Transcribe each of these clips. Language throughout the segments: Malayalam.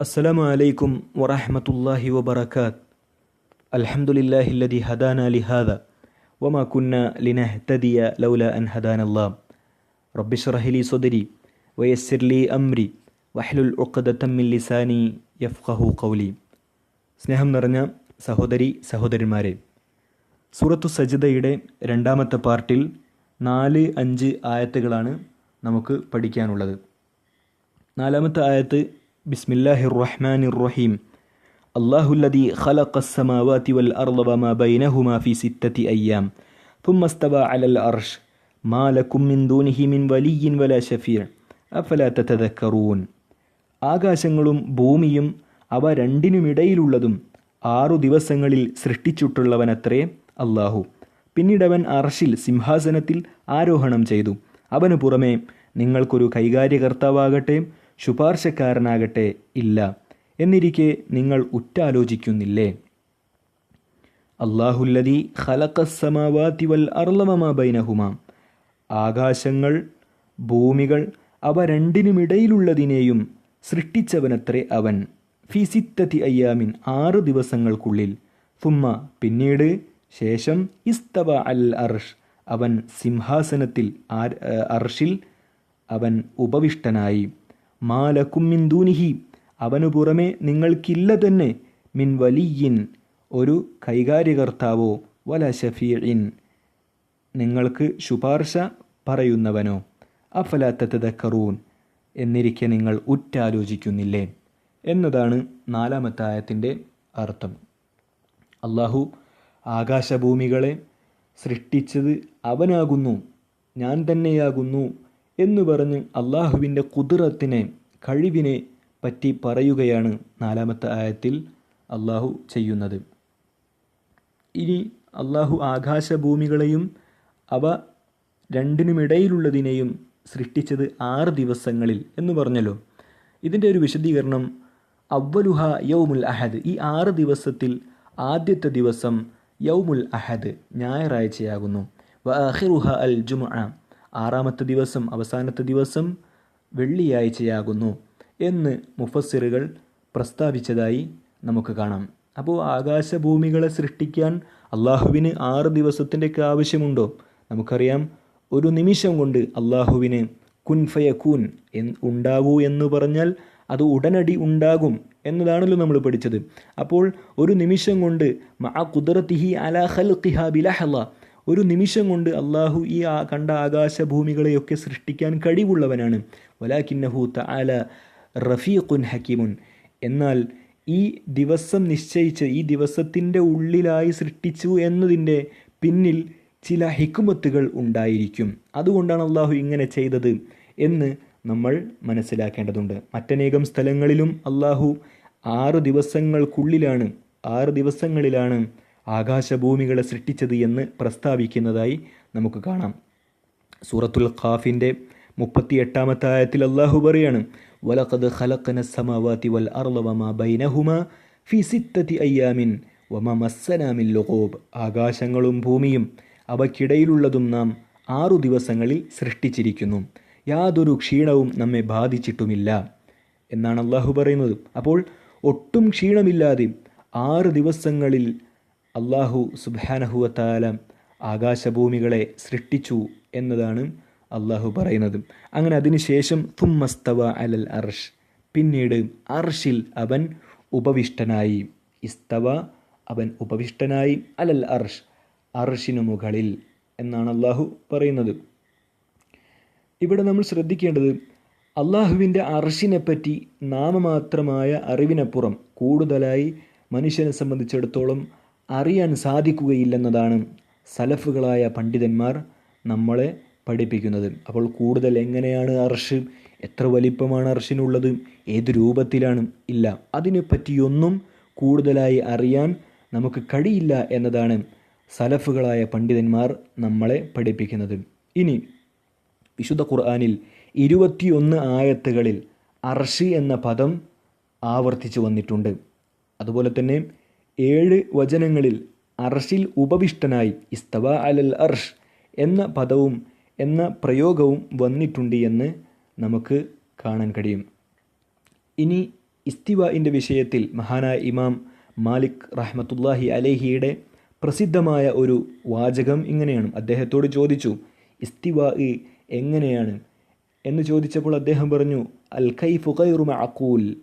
അസ്സലാമലൈക്കും വറഹമത്തല്ലാഹി വബർക്കാത്ത് അലഹമുല്ലാഹില്ലതി ഹദാന അലി ഹാദ വമ കുന്ന ലിന ഹദിയ ലൗല അൻ ഹദാനല്ലാം റബ്ബിഷ് റഹ്ലി സുദരി വയസ്സിർലി അമ്രി വഹ്ലുൽ ഒക്കദ തമ്മിൽ ലിസാനി യഫ്ഖഹു കൗലി സ്നേഹം നിറഞ്ഞ സഹോദരി സഹോദരന്മാരെ സൂറത്തു സജിതയുടെ രണ്ടാമത്തെ പാർട്ടിൽ നാല് അഞ്ച് ആയത്തുകളാണ് നമുക്ക് പഠിക്കാനുള്ളത്. നാലാമത്തെ ആയത്ത് ബിസ്മില്ലാഹിർ റഹ്മാനിർ റഹീം അള്ളാഹുല്ലദി ഖലഖ السماوات والأرض وما بينهما في ستة أيام ثم استوى على العرش ما لكم من دونه من ولي ولا شفيع أفلا تتذكرون ആകാശങ്ങളും ഭൂമിയും അവ രണ്ടിനുമിടയിലുള്ളതും ആറു ദിവസങ്ങളിൽ സൃഷ്ടിച്ചിട്ടുള്ളവനത്രേ അള്ളാഹു പിന്നീടവൻ അർഷിൽ സിംഹാസനത്തിൽ ആരോഹണം ചെയ്തു അവനു പുറമെ നിങ്ങൾക്കൊരു കൈകാര്യകർത്താവാകട്ടെ ശുപാർശക്കാരനാകട്ടെ ഇല്ല. എന്നിരിക്കെ നിങ്ങൾ ഉറ്റാലോചിക്കുന്നില്ലേ? അള്ളാഹുല്ലതി ഖലഖസമാവാതി വൽ അർലമമാ ബൈനഹുമാം. ആകാശങ്ങൾ ഭൂമികൾ അവ രണ്ടിനുമിടയിലുള്ളതിനെയും സൃഷ്ടിച്ചവനത്രേ അവൻ. ഫിസിത്തതി അയ്യാമിൻ ആറ് ദിവസങ്ങൾക്കുള്ളിൽ. ഫുമ്മ പിന്നീട് ശേഷം ഇസ്തവ അൽ അർഷ്. അവൻ സിംഹാസനത്തിൽ അർഷിൽ അവൻ ഉപവിഷ്ടനായി. മാലക്കുമ്മിൻ ദൂനിഹി. അവനു പുറമെ നിങ്ങൾക്കില്ല തന്നെ മിൻ വലിയിൻ ഒരു കൈകാര്യകർത്താവോ വല ഷഫീഇൻ നിങ്ങൾക്ക് ശുപാർശ പറയുന്നവനോ അഫലാത്തതക്കറൂൻ എന്നിരിക്കെ നിങ്ങൾ ഉറ്റാലോചിക്കുന്നില്ലേ? എന്നതാണ് നാലാമത്തെ ആയത്തിന്റെ അർത്ഥം. അള്ളാഹു ആകാശഭൂമികളെ സൃഷ്ടിച്ചത് അവനാകുന്നു ഞാൻ തന്നെയാകുന്നു എന്ന് പറഞ്ഞ് അള്ളാഹുവിന്റെ കുതിരത്തിനെ കഴിവിനെ പറ്റി പറയുകയാണ് നാലാമത്തെ ആയത്തിൽ അള്ളാഹു ചെയ്യുന്നത്. ഇനി അള്ളാഹു ആകാശഭൂമികളെയും അവ രണ്ടിനുമിടയിലുള്ളതിനെയും സൃഷ്ടിച്ചത് ആറ് ദിവസങ്ങളിൽ എന്ന് പറഞ്ഞല്ലോ. ഇതിന്റെ ഒരു വിശദീകരണം അവലുഹ യൗമുൽ അഹദ്. ഈ ആറ് ദിവസത്തിൽ ആദ്യത്തെ ദിവസം യൗമുൽ അഹദ് ഞായറാഴ്ചയാകുന്നു. വ അൽ ജുമ ആറാമത്തെ ദിവസം അവസാനത്തെ ദിവസം വെള്ളിയാഴ്ചയാകുന്നു എന്ന് മുഫസ്സിറുകൾ പ്രസ്താവിച്ചതായി നമുക്ക് കാണാം. അപ്പോൾ ആകാശഭൂമികളെ സൃഷ്ടിക്കാൻ അള്ളാഹുവിന് ആറ് ദിവസത്തിന്റെയൊക്കെ ആവശ്യമുണ്ടോ? നമുക്കറിയാം ഒരു നിമിഷം കൊണ്ട് അള്ളാഹുവിന് കുൻ എൻ ഉണ്ടാകൂ എന്ന് പറഞ്ഞാൽ അത് ഉടനടി ഉണ്ടാകും എന്നതാണല്ലോ നമ്മൾ പഠിച്ചത്. അപ്പോൾ ഒരു നിമിഷം കൊണ്ട് മഅ കുദറത്തിഹി അല ഹൽ ബിലഹല ഒരു നിമിഷം കൊണ്ട് അള്ളാഹു ഈ കണ്ട ആകാശഭൂമികളെയൊക്കെ സൃഷ്ടിക്കാൻ കഴിവുള്ളവനാണ്. വലാകിന്നഹു തആല റഫീഖുൻ ഹക്കീമുൻ. എന്നാൽ ഈ ദിവസം നിശ്ചയിച്ച് ഈ ദിവസത്തിന്റെ ഉള്ളിലായി സൃഷ്ടിച്ചു എന്നതിന്റെ പിന്നിൽ ചില ഹിക്കുമത്തുകൾ ഉണ്ടായിരിക്കും. അതുകൊണ്ടാണ് അള്ളാഹു ഇങ്ങനെ ചെയ്തത് എന്ന് നമ്മൾ മനസ്സിലാക്കേണ്ടതുണ്ട്. മറ്റനേകം സ്ഥലങ്ങളിലും അള്ളാഹു ആറ് ദിവസങ്ങൾക്കുള്ളിലാണ് ആറ് ദിവസങ്ങളിലാണ് ആകാശഭൂമികളെ സൃഷ്ടിച്ചത് എന്ന് പ്രസ്താവിക്കുന്നതായി നമുക്ക് കാണാം. സൂറത്തുൽ ഖാഫിന്റെ മുപ്പത്തി എട്ടാമത്തെ ആയത്തിൽ അള്ളാഹു പറയാണ് വലഖദ് ഖലഖന സമവാതി വൽ അർള ബൈനഹുമ ഫി സിത്തതി അയ്യാമിൻ വമ മസ്സനാമിൻ ലുഖൂബ്. ആകാശങ്ങളും ഭൂമിയും അവയ്ക്കിടയിലുള്ളതും നാം ആറു ദിവസങ്ങളിൽ സൃഷ്ടിച്ചിരിക്കുന്നു. യാതൊരു ക്ഷീണവും നമ്മെ ബാധിച്ചിട്ടുമില്ല എന്നാണ് അള്ളാഹു പറയുന്നത്. അപ്പോൾ ഒട്ടും ക്ഷീണമില്ലാതെ ആറ് ദിവസങ്ങളിൽ അള്ളാഹു സുബാനഹുവത്താല ആകാശഭൂമികളെ സൃഷ്ടിച്ചു എന്നതാണ് അള്ളാഹു പറയുന്നത്. അങ്ങനെ അതിനുശേഷം തുമ്മസ്തവ അലൽ അർഷ്. പിന്നീട് അർഷിൽ അവൻ ഉപവിഷ്ടനായി. ഇസ്തവ അവൻ ഉപവിഷ്ടനായി അലൽ അർഷ് അർഷിനു മുകളിൽ എന്നാണ് അള്ളാഹു പറയുന്നത്. ഇവിടെ നമ്മൾ ശ്രദ്ധിക്കേണ്ടത് അള്ളാഹുവിന്റെ അർഷിനെപ്പറ്റി നാമമാത്രമായ അറിവിനപ്പുറം കൂടുതലായി മനുഷ്യനെ സംബന്ധിച്ചിടത്തോളം അറിയാൻ സാധിക്കുകയില്ലെന്നതാണ് സലഫുകളായ പണ്ഡിതന്മാർ നമ്മളെ പഠിപ്പിക്കുന്നത്. അപ്പോൾ കൂടുതൽ എങ്ങനെയാണ് അർഷ്? എത്ര വലിപ്പമാണ് അർഷിനുള്ളത്? ഏത് രൂപത്തിലാണ്? ഇല്ല. അതിനെപ്പറ്റിയൊന്നും കൂടുതലായി അറിയാൻ നമുക്ക് കഴിയില്ല എന്നതാണ് സലഫുകളായ പണ്ഡിതന്മാർ നമ്മളെ പഠിപ്പിക്കുന്നത്. ഇനി വിശുദ്ധ ഖുർആാനിൽ ഇരുപത്തിയൊന്ന് ആയത്തുകളിൽ അർഷി എന്ന പദം ആവർത്തിച്ചു വന്നിട്ടുണ്ട്. അതുപോലെ തന്നെ ഏഴ് വചനങ്ങളിൽ അർഷിൽ ഉപവിഷ്ടനായി ഇസ്തവ അലൽ അർഷ് എന്ന പദവും എന്ന പ്രയോഗവും വന്നിട്ടുണ്ട് എന്ന് നമുക്ക് കാണാൻ കഴിയും. ഇനി ഇസ്തിവാഇന്റെ വിഷയത്തിൽ മഹാനായ ഇമാം മാലിക് റഹ്മത്തുല്ലാഹി അലേഹിയുടെ പ്രസിദ്ധമായ ഒരു വാചകം ഇങ്ങനെയാണ്. അദ്ദേഹത്തോട് ചോദിച്ചു ഇസ്തിവ എങ്ങനെയാണ്? എന്ന് ചോദിച്ചപ്പോൾ അദ്ദേഹം പറഞ്ഞു അൽ ഖൈ ഖൈറു മഅഖൂൽ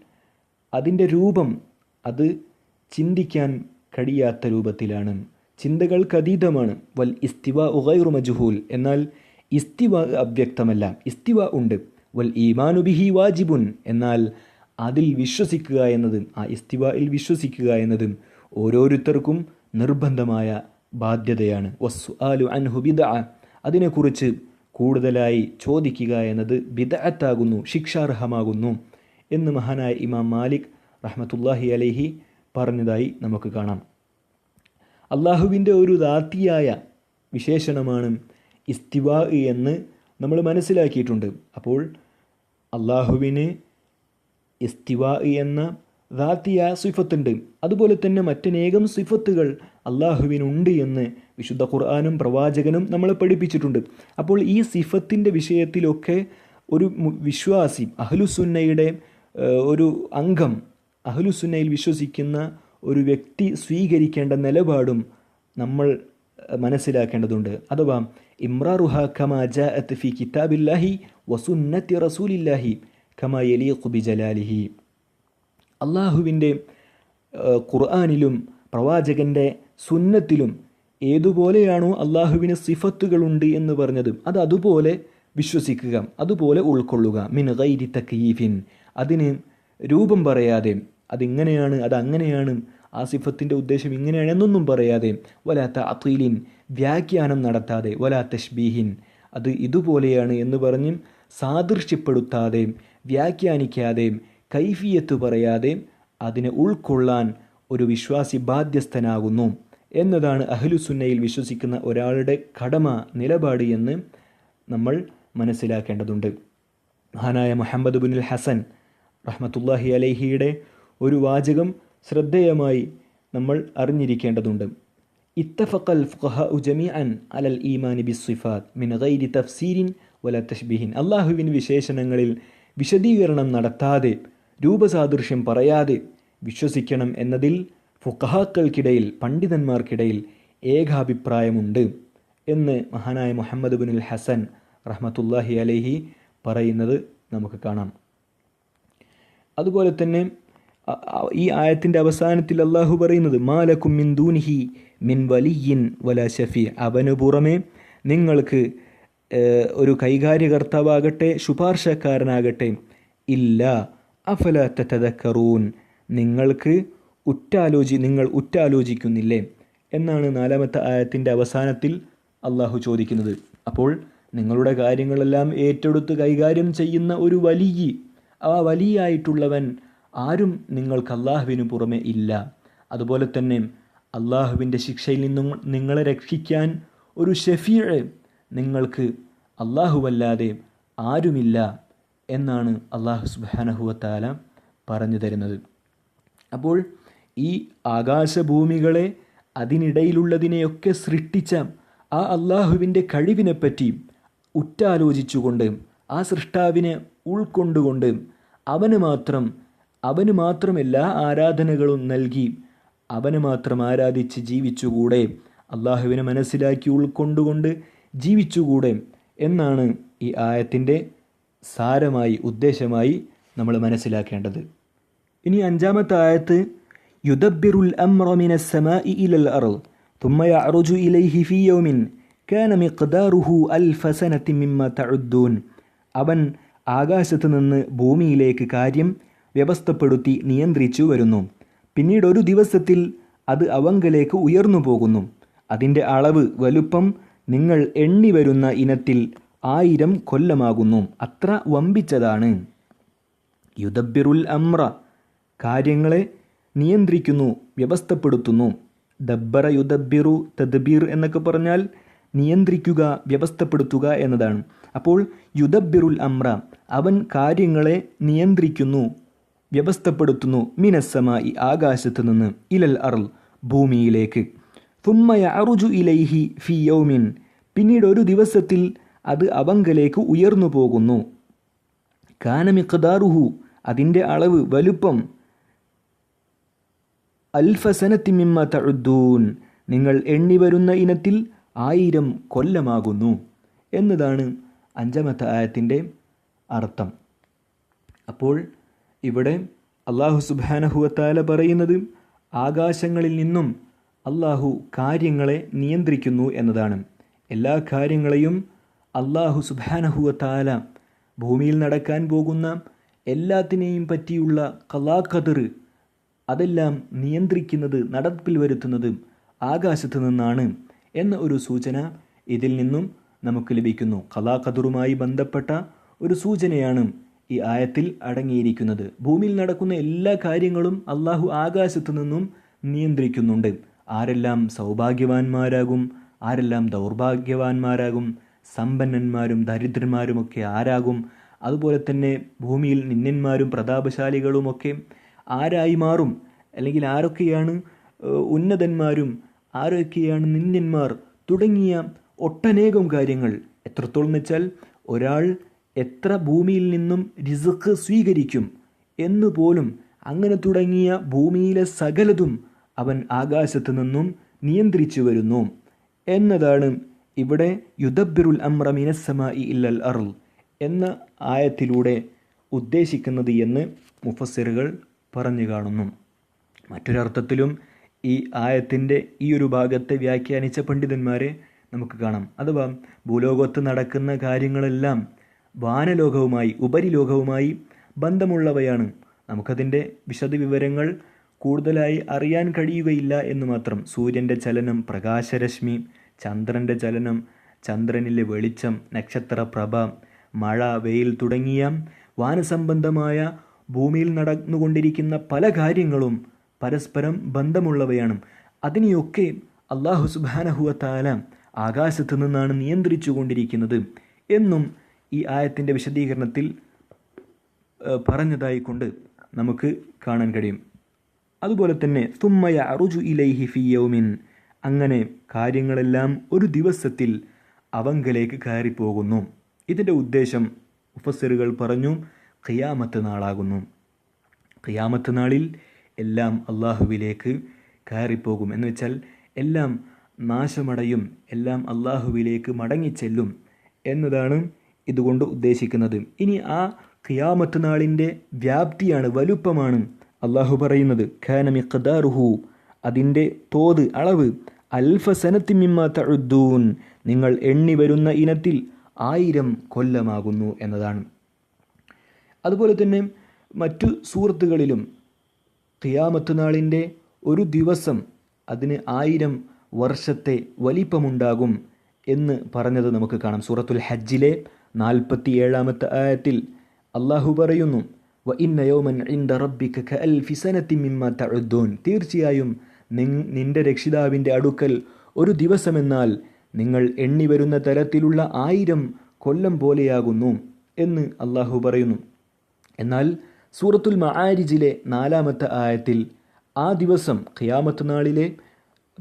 അതിന്റെ രൂപം അത് ചിന്തിക്കാൻ കഴിയാത്ത രൂപത്തിലാണ്. ചിന്തകൾക്ക് അതീതമാണ് വൽ ഇസ്തിവ ഉഗൈറു മജുഹൂൽ. എന്നാൽ ഇസ്തിവ അവ്യക്തമല്ല. ഇസ്തിവ ഉണ്ട്. വൽ ഈമാനുബിഹി വാജിബുൻ. എന്നാൽ അതിൽ വിശ്വസിക്കുക എന്നതും ആ ഇസ്തിവയിൽ വിശ്വസിക്കുക എന്നതും ഓരോരുത്തർക്കും നിർബന്ധമായ ബാധ്യതയാണ്. വസ്സു ആലു അൻഹുബിദ അതിനെക്കുറിച്ച് കൂടുതലായി ചോദിക്കുക എന്നത് ബിദഅത്താകുന്നു ശിക്ഷാർഹമാകുന്നു എന്ന് മഹാനായ ഇമാം മാലിക് റഹ്മത്തുല്ലാഹി അലൈഹി പറഞ്ഞതായി നമുക്ക് കാണാം. അള്ളാഹുവിന്റെ ഒരു ദാത്തിയായ വിശേഷണമാണ് ഇസ്തിവാ എന്ന് നമ്മൾ മനസ്സിലാക്കിയിട്ടുണ്ട്. അപ്പോൾ അള്ളാഹുവിന് ഇസ്തിവാ എന്ന ദാത്തിയ സിഫത്തുണ്ട്. അതുപോലെ തന്നെ മറ്റനേകം സിഫത്തുകൾ അള്ളാഹുവിനുണ്ട് എന്ന് വിശുദ്ധ ഖുർആാനും പ്രവാചകനും നമ്മളെ പഠിപ്പിച്ചിട്ടുണ്ട്. അപ്പോൾ ഈ സിഫത്തിന്റെ വിഷയത്തിലൊക്കെ ഒരു വിശ്വാസി അഹ്ലുസുന്നയുടെ ഒരു അംഗം അഹ്ലുസുന്നയിൽ വിശ്വസിക്കുന്ന ഒരു വ്യക്തി സ്വീകരിക്കേണ്ട നിലപാടും നമ്മൾ മനസ്സിലാക്കേണ്ടതുണ്ട്. അഥവാ ഇമ്രാറുഹ ഖമാ ജാഅത്ത് ഫി കിതാബില്ലാഹി വസുന്നത്തി റസൂലില്ലാഹി കമാ യലീഖു ബിജലാലിഹി അള്ളാഹുവിന്റെ ഏഹ്, ഖുർആാനിലും പ്രവാചകന്റെ സുന്നത്തിലും ഏതുപോലെയാണോ അള്ളാഹുവിന് സിഫത്തുകളുണ്ട് എന്ന് പറഞ്ഞത് അത് അതുപോലെ വിശ്വസിക്കുക അതുപോലെ ഉൾക്കൊള്ളുക. മിൻ ഗൈരി തക്കീഫിൻ അതിന് രൂപം പറയാതെ അതിങ്ങനെയാണ് അതങ്ങനെയാണ് ആ സിഫത്തിന്റെ ഉദ്ദേശം ഇങ്ങനെയാണ് എന്നൊന്നും പറയാതെ വലാത്ത അഖീലിൻ വ്യാഖ്യാനം നടത്താതെ വലാത്ത ഷ്ബീഹിൻ അത് ഇതുപോലെയാണ് എന്ന് പറഞ്ഞ് സാദൃശ്യപ്പെടുത്താതെ വ്യാഖ്യാനിക്കാതെ കൈഫിയത്ത് പറയാതെ അതിനെ ഉൾക്കൊള്ളാൻ ഒരു വിശ്വാസി ബാധ്യസ്ഥനാകുന്നു എന്നതാണ് അഹ്ലുസുന്നയിൽ വിശ്വസിക്കുന്ന ഒരാളുടെ കടമ നിലപാട് എന്ന് നമ്മൾ മനസ്സിലാക്കേണ്ടതുണ്ട്. മഹാനായ മുഹമ്മദ് ബിൻ ഹസൻ റഹ്മത്തുല്ലാഹി അലൈഹിയുടെ ഒരു വാചകം ശ്രദ്ധേയമായി നമ്മൾ അറിഞ്ഞിരിക്കേണ്ടതുണ്ട്. ഇത്തഫഖൽ ഉജമി അൻ അലൽ ഈമാനി ബി മിൻ ഗൈരി തഫ്സീരിൻ വല തഷ്ബിഹിൻ അള്ളാഹുവിൻ വിശേഷണങ്ങളിൽ വിശദീകരണം നടത്താതെ രൂപസാദൃശ്യം പറയാതെ വിശ്വസിക്കണം എന്നതിൽ ഫുഖഹാക്കൾക്കിടയിൽ പണ്ഡിതന്മാർക്കിടയിൽ ഏകാഭിപ്രായമുണ്ട് എന്ന് മഹാനായ മുഹമ്മദ് ബിനുൽ ഹസൻ റഹ്മത്തുല്ലാഹി അലഹി പറയുന്നത് നമുക്ക് കാണാം. അതുപോലെ തന്നെ ഈ ആയത്തിന്റെ അവസാനത്തിൽ അള്ളാഹു പറയുന്നത് മാലക്കും മിൻ ദൂനിഹി മിൻ വലിയിൻ വല ഷഫി അവനു പുറമെ നിങ്ങൾക്ക് ഒരു കൈകാര്യകർത്താവാകട്ടെ ശുപാർശക്കാരനാകട്ടെ ഇല്ല. അഫല തതക്കറൂൻ നിങ്ങൾക്ക് ഉറ്റാലോചി നിങ്ങൾ ഉറ്റാലോചിക്കുന്നില്ലേ? എന്നാണ് നാലാമത്തെ ആയത്തിന്റെ അവസാനത്തിൽ അള്ളാഹു ചോദിക്കുന്നത്. അപ്പോൾ നിങ്ങളുടെ കാര്യങ്ങളെല്ലാം ഏറ്റെടുത്ത് കൈകാര്യം ചെയ്യുന്ന ഒരു വലിയ ആ വലിയായിട്ടുള്ളവൻ ആരും നിങ്ങൾക്ക് അള്ളാഹുവിനു പുറമെ ഇല്ല. അതുപോലെ തന്നെ അള്ളാഹുവിന്റെ ശിക്ഷയിൽ നിന്നും നിങ്ങളെ രക്ഷിക്കാൻ ഒരു ഷെഫീഴ് നിങ്ങൾക്ക് അള്ളാഹുവല്ലാതെ ആരുമില്ല എന്നാണ് അള്ളാഹു സുബാനഹുവത്താല പറഞ്ഞു തരുന്നത്. അപ്പോൾ ഈ ആകാശഭൂമികളെ അതിനിടയിലുള്ളതിനെയൊക്കെ സൃഷ്ടിച്ച ആ അള്ളാഹുവിന്റെ കഴിവിനെപ്പറ്റി ഉറ്റാലോചിച്ചുകൊണ്ട് ആ സൃഷ്ടാവിനെ ഉൾക്കൊണ്ടുകൊണ്ട് അവന് മാത്രം അവന് മാത്രമല്ല ആരാധനകളും നൽകി അവന് മാത്രം ആരാധിച്ച് ജീവിച്ചുകൂടെ അള്ളാഹുവിനെ മനസ്സിലാക്കി ഉൾക്കൊണ്ടുകൊണ്ട് ജീവിച്ചുകൂടെ എന്നാണ് ഈ ആയത്തിന്റെ സാരമായി ഉദ്ദേശമായി നമ്മൾ മനസ്സിലാക്കേണ്ടത്. ഇനി അഞ്ചാമത്തെ ആയത്ത് യുദബിറുൽ ഇലൽ അറുജു ഇലൈഹി കാന മിമ്മ അവൻ ആകാശത്ത് നിന്ന് ഭൂമിയിലേക്ക് കാര്യം വ്യവസ്ഥപ്പെടുത്തി നിയന്ത്രിച്ചു വരുന്നു. പിന്നീട് ഒരു ദിവസത്തിൽ അത് അവങ്കലേക്ക് ഉയർന്നു പോകുന്നു. അതിന്റെ അളവ് വലുപ്പം നിങ്ങൾ എണ്ണി വരുന്ന ഇനത്തിൽ ആയിരം കൊല്ലമാകുന്നു. അത്ര വമ്പിച്ചതാണ്. യുദബിറുൽ അമ്ര കാര്യങ്ങളെ നിയന്ത്രിക്കുന്നു വ്യവസ്ഥപ്പെടുത്തുന്നു. ദബ്ബറ യുദബിറു തദ്ബീർ എന്നൊക്കെ പറഞ്ഞാൽ നിയന്ത്രിക്കുക വ്യവസ്ഥപ്പെടുത്തുക എന്നതാണ്. അപ്പോൾ യുദബിറുൽ അമ്ര അവൻ കാര്യങ്ങളെ നിയന്ത്രിക്കുന്നു. വ്യവസ്ഥപ്പെടുത്തുന്നു. മിനസ്സമായി ആകാശത്ത് നിന്ന് ഇലൽ അർൾ ഭൂമിയിലേക്ക്. തുമ്മയ അറുജു ഇലൈഹി ഫി യൗമിൻ. പിന്നീട് ഒരു ദിവസത്തിൽ അത് അവങ്കലേക്ക് ഉയർന്നു പോകുന്നു. കാനമിഖദാറുഹു അതിന്റെ അളവ് വലുപ്പം അൽഫസനത്തിമിമ്മ തഴുദ്ദൂൻ നിങ്ങൾ എണ്ണി വരുന്ന ഇനത്തിൽ ആയിരം കൊല്ലമാകുന്നു എന്നതാണ് അഞ്ചാമത്തെ ആയത്തിന്റെ അർത്ഥം. അപ്പോൾ ഇവിടെ അള്ളാഹു സുബാനഹുവത്താല പറയുന്നത് ആകാശങ്ങളിൽ നിന്നും അള്ളാഹു കാര്യങ്ങളെ നിയന്ത്രിക്കുന്നു എന്നതാണ്. എല്ലാ കാര്യങ്ങളെയും അള്ളാഹു സുബാനഹുവത്താല ഭൂമിയിൽ നടക്കാൻ പോകുന്ന എല്ലാത്തിനെയും പറ്റിയുള്ള കലാഖതിർ അതെല്ലാം നിയന്ത്രിക്കുന്നത് നടപ്പിൽ വരുത്തുന്നത് ആകാശത്ത് നിന്നാണ് എന്ന ഒരു സൂചന ഇതിൽ നിന്നും നമുക്ക് ലഭിക്കുന്നു. കലാഖദറുമായി ബന്ധപ്പെട്ട ഒരു സൂചനയാണ് ഈ ആയത്തിൽ അടങ്ങിയിരിക്കുന്നത്. ഭൂമിയിൽ നടക്കുന്ന എല്ലാ കാര്യങ്ങളും അള്ളാഹു ആകാശത്തു നിന്നും നിയന്ത്രിക്കുന്നുണ്ട്. ആരെല്ലാം സൗഭാഗ്യവാന്മാരാകും ആരെല്ലാം ദൗർഭാഗ്യവാന്മാരാകും സമ്പന്നന്മാരും ദരിദ്രന്മാരുമൊക്കെ ആരാകും അതുപോലെ തന്നെ ഭൂമിയിൽ നിന്യന്മാരും പ്രതാപശാലികളുമൊക്കെ ആരായി മാറും? അല്ലെങ്കിൽ ആരൊക്കെയാണ് ഉന്നതന്മാരും ആരൊക്കെയാണ് നിന്യന്മാർ തുടങ്ങിയ ഒട്ടനേകം കാര്യങ്ങൾ. എത്രത്തോളം വെച്ചാൽ ഒരാൾ എത്ര ഭൂമിയിൽ നിന്നും റിസുക്ക് സ്വീകരിക്കും എന്നുപോലും അങ്ങനെ തുടങ്ങിയ ഭൂമിയിലെ സകലതും അവൻ ആകാശത്തു നിന്നും നിയന്ത്രിച്ചു വരുന്നു. എന്നതാണ് ഇവിടെ യുദബിറുൽ അമ്ര മിനസ്സമായി ഇല്ലൽ അറുൾ എന്ന ആയത്തിലൂടെ ഉദ്ദേശിക്കുന്നത് എന്ന് മുഫസ്സിറുകൾ പറഞ്ഞു കാണുന്നു. മറ്റൊരർത്ഥത്തിലും ഈ ആയത്തിന്റെ ഈ ഒരു ഭാഗത്തെ വ്യാഖ്യാനിച്ച പണ്ഡിതന്മാരെ നമുക്ക് കാണാം. അഥവാ ഭൂലോകത്ത് നടക്കുന്ന കാര്യങ്ങളെല്ലാം വാനലോകവുമായി ഉപരിലോകവുമായി ബന്ധമുള്ളവയാണ്. നമുക്കതിന്റെ വിശദവിവരങ്ങൾ കൂടുതലായി അറിയാൻ കഴിയുകയില്ല എന്ന് മാത്രം. സൂര്യന്റെ ചലനം പ്രകാശരശ്മി ചന്ദ്രന്റെ ചലനം ചന്ദ്രനിലെ വെളിച്ചം നക്ഷത്രപ്രഭ മഴ വെയിൽ തുടങ്ങിയ വാനസംബന്ധമായ ഭൂമിയിൽ നടന്നുകൊണ്ടിരിക്കുന്ന പല കാര്യങ്ങളും പരസ്പരം ബന്ധമുള്ളവയാണ്. അതിനെയൊക്കെ അള്ളാഹു സുബാനഹുവത്താല ആകാശത്തു ആകാശത്ത് നിന്നാണ് നിയന്ത്രിച്ചു കൊണ്ടിരിക്കുന്നത് എന്നും ഈ ആയത്തിന്റെ വിശദീകരണത്തിൽ പറഞ്ഞതായി കൊണ്ട് നമുക്ക് കാണാൻ കഴിയും. അതുപോലെ തന്നെ തുമ്മയ അറുജു ഇലൈഹി ഫിയൗമിൻ അങ്ങനെ കാര്യങ്ങളെല്ലാം ഒരു ദിവസത്തിൽ അവങ്കലേക്ക് കയറിപ്പോകുന്നു. ഇതിന്റെ ഉദ്ദേശം മുഫസ്സിറുകൾ പറഞ്ഞു ഖിയാമത്ത് നാളാകുന്നു. ഖിയാമത്ത് നാളിൽ എല്ലാം അള്ളാഹുവിലേക്ക് കയറിപ്പോകും. എന്ന് വെച്ചാൽ എല്ലാം നാശമടയും എല്ലാം അള്ളാഹുവിലേക്ക് മടങ്ങിച്ചെല്ലും എന്നതാണ് ഇതുകൊണ്ട് ഉദ്ദേശിക്കുന്നത്. ഇനി ആ ഖിയാമത്ത് നാളിന്റെ വ്യാപ്തിയാണ് വലുപ്പമാണ് അള്ളാഹു പറയുന്നത്. ഖാന ഖദാറുഹു അതിന്റെ തോത് അളവ് അൽഫസനത്തി സനത്തിമിമ്മ തഴുദ്ദൂൻ നിങ്ങൾ എണ്ണി വരുന്ന ഇനത്തിൽ ആയിരം കൊല്ലമാകുന്നു എന്നതാണ്. അതുപോലെ തന്നെ മറ്റു സുഹൃത്തുക്കളിലും ഖിയാമത്ത് നാളിന്റെ ഒരു ദിവസം അതിന് ആയിരം വർഷത്തെ വലിപ്പമുണ്ടാകും എന്ന് പറഞ്ഞത് നമുക്ക് കാണാം. സൂറത്തുൽ ഹജ്ജിലെ നാൽപ്പത്തി ഏഴാമത്തെ ആയത്തിൽ അള്ളാഹു പറയുന്നു വ ഇന്ന യൗമൻ ഇൻദ റബ്ബിക കഅൽഫി സനത്തിൻ മിമ്മ തഉദ്ദൂൻ. തീർച്ചയായും നിന്റെ രക്ഷിതാവിന്റെ അടുക്കൽ ഒരു ദിവസമെന്നാൽ നിങ്ങൾ എണ്ണി വരുന്ന തരത്തിലുള്ള ആയിരം കൊല്ലം പോലെയാകുന്നു എന്ന് അള്ളാഹു പറയുന്നു. എന്നാൽ സൂറത്തുൽ മആരിജിലെ നാലാമത്തെ ആയത്തിൽ ആ ദിവസം ഖിയാമത്ത് നാളിലെ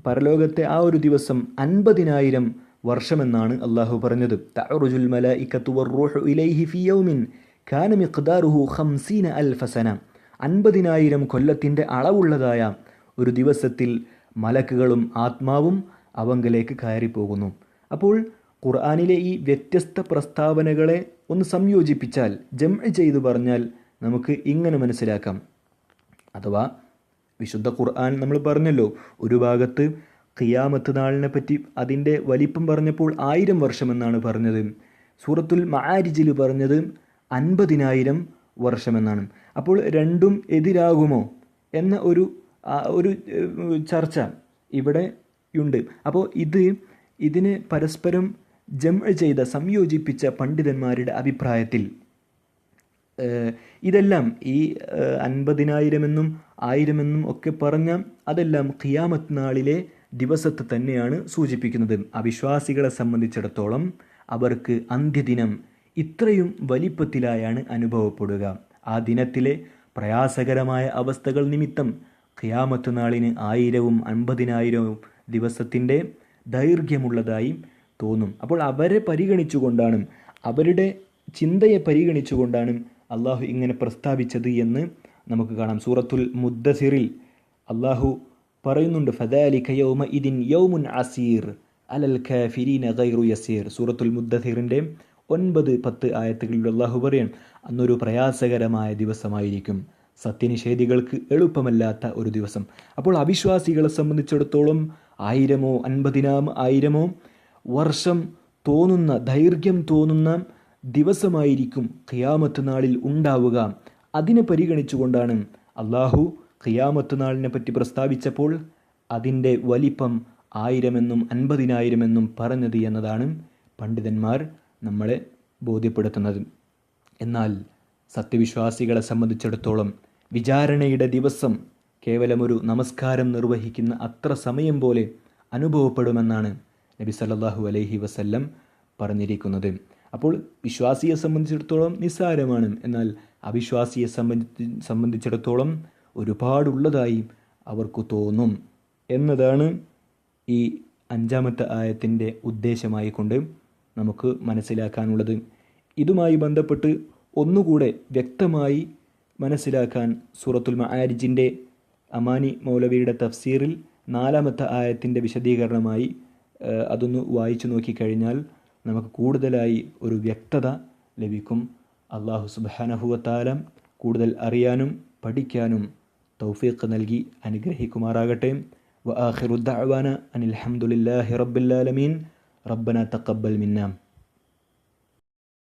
പരലോകത്തെ ആ ഒരു ദിവസം അൻപതിനായിരം വർഷമെന്നാണ് അള്ളാഹു പറഞ്ഞത്. വർറൂഹു ഇലൈഹി അൻപതിനായിരം കൊല്ലത്തിന്റെ അളവുള്ളതായ ഒരു ദിവസത്തിൽ മലക്കുകളും ആത്മാവും അവങ്കലേക്ക് കയറിപ്പോകുന്നു. അപ്പോൾ ഖുർആാനിലെ ഈ വ്യത്യസ്ത പ്രസ്താവനകളെ ഒന്ന് സംയോജിപ്പിച്ചാൽ ജം ചെയ്തു പറഞ്ഞാൽ നമുക്ക് ഇങ്ങനെ മനസ്സിലാക്കാം. അഥവാ വിശുദ്ധ ഖുർആൻ നമ്മൾ പറഞ്ഞല്ലോ ഒരു ഭാഗത്ത് ഖിയാമത്ത് നാളിനെ പറ്റി അതിന്റെ വലിപ്പം പറഞ്ഞപ്പോൾ ആയിരം വർഷമെന്നാണ് പറഞ്ഞത്. സൂറത്തുൽ മാരിജിൽ പറഞ്ഞത് അൻപതിനായിരം വർഷമെന്നാണ്. അപ്പോൾ രണ്ടും എതിരാകുമോ എന്ന ഒരു ഒരു ചർച്ച ഇവിടെ ഉണ്ട്. അപ്പോൾ ഇത് ഇതിനെ പരസ്പരം ജം ചെയ്ത സംയോജിപ്പിച്ച പണ്ഡിതന്മാരുടെ അഭിപ്രായത്തിൽ ഇതെല്ലാം ഈ അൻപതിനായിരമെന്നും ആയിരമെന്നും ഒക്കെ പറഞ്ഞ അതെല്ലാം ഖിയാമത്ത് നാളിലെ ദിവസത്തെ തന്നെയാണ് സൂചിപ്പിക്കുന്നത്. അവിശ്വാസികളെ സംബന്ധിച്ചിടത്തോളം അവർക്ക് അന്ത്യദിനം ഇത്രയും വലിപ്പത്തിലായാണ് അനുഭവപ്പെടുക. ആ ദിനത്തിലെ പ്രയാസകരമായ അവസ്ഥകൾ നിമിത്തം ഖിയാമത്ത് നാളിന് ആയിരവും അൻപതിനായിരവും ദിവസത്തിന്റെ ദൈർഘ്യമുള്ളതായി തോന്നും. അപ്പോൾ അവരെ പരിഗണിച്ചുകൊണ്ടാണ് അവരുടെ ചിന്തയെ പരിഗണിച്ചുകൊണ്ടാണ് അള്ളാഹു ഇങ്ങനെ പ്രസ്താവിച്ചത് എന്ന് നമുക്ക് കാണാം. സൂറത്തുൽ മുദ്ദസിറിൽ അള്ളാഹു പറയുന്നുണ്ട് ഫദാലിക യൗമ ഇതിൻ യൗമുൻ അസീർ അലൽ കാഫിരീന ഗൈറു യസീർ. സൂറത്തുൽ മുദ്ദീറിന്റെ ഒൻപത് പത്ത് ആയത്തുകളിൽ അള്ളാഹു പറയാൻ അന്നൊരു പ്രയാസകരമായ ദിവസമായിരിക്കും. സത്യനിഷേധികൾക്ക് എളുപ്പമല്ലാത്ത ഒരു ദിവസം. അപ്പോൾ അവിശ്വാസികളെ സംബന്ധിച്ചിടത്തോളം ആയിരമോ അൻപതിനാം ആയിരമോ വർഷം തോന്നുന്ന ദൈർഘ്യം തോന്നുന്ന ദിവസമായിരിക്കും ഖിയാമത്ത് നാളിൽ ഉണ്ടാവുക. അതിനെ പരിഗണിച്ചുകൊണ്ടാണ് അള്ളാഹു ഖിയാമത്ത് നാളിനെ പറ്റി പ്രസ്താവിച്ചപ്പോൾ അതിന്റെ വലിപ്പം ആയിരമെന്നും അൻപതിനായിരമെന്നും പറഞ്ഞത് എന്നതാണ് പണ്ഡിതന്മാർ നമ്മളെ ബോധ്യപ്പെടുത്തുന്നത്. എന്നാൽ സത്യവിശ്വാസികളെ സംബന്ധിച്ചിടത്തോളം വിചാരണയുടെ ദിവസം കേവലമൊരു നമസ്കാരം നിർവഹിക്കുന്ന അത്ര സമയം പോലെ അനുഭവപ്പെടുമെന്നാണ് നബി സല്ലാഹു അലൈഹി വസല്ലം പറഞ്ഞിരിക്കുന്നത്. അപ്പോൾ വിശ്വാസിയെ സംബന്ധിച്ചിടത്തോളം നിസ്സാരമാണ്. എന്നാൽ അവിശ്വാസിയെ സംബന്ധി സംബന്ധിച്ചിടത്തോളം ഒരുപാടുള്ളതായി അവർക്ക് തോന്നും എന്നതാണ് ഈ അഞ്ചാമത്തെ ആയത്തിന്റെ ഉദ്ദേശമായി കൊണ്ട് നമുക്ക് മനസ്സിലാക്കാനുള്ളത്. ഇതുമായി ബന്ധപ്പെട്ട് ഒന്നുകൂടെ വ്യക്തമായി മനസ്സിലാക്കാൻ സൂറത്തുൽ മആരിജിന്റെ അമാനി മൗലവിയുടെ തഫ്സീറിൽ നാലാമത്തെ ആയത്തിന്റെ വിശദീകരണമായി അതൊന്ന് വായിച്ചു നോക്കിക്കഴിഞ്ഞാൽ നമുക്ക് കൂടുതലായി ഒരു വ്യക്തത ലഭിക്കും. അള്ളാഹു സുബാനഹുവത്താലം കൂടുതൽ അറിയാനും പഠിക്കാനും തൗഫീഖ് നൽകി അനുഗ്രഹിക്കുമാറാകട്ടെ വ ആഖിറു ദഅവാന അനിൽ ഹംദുലില്ലാഹി റബ്ബിൽ ആലമീൻ റബ്ബന തഖബ്ബൽ മിന്ന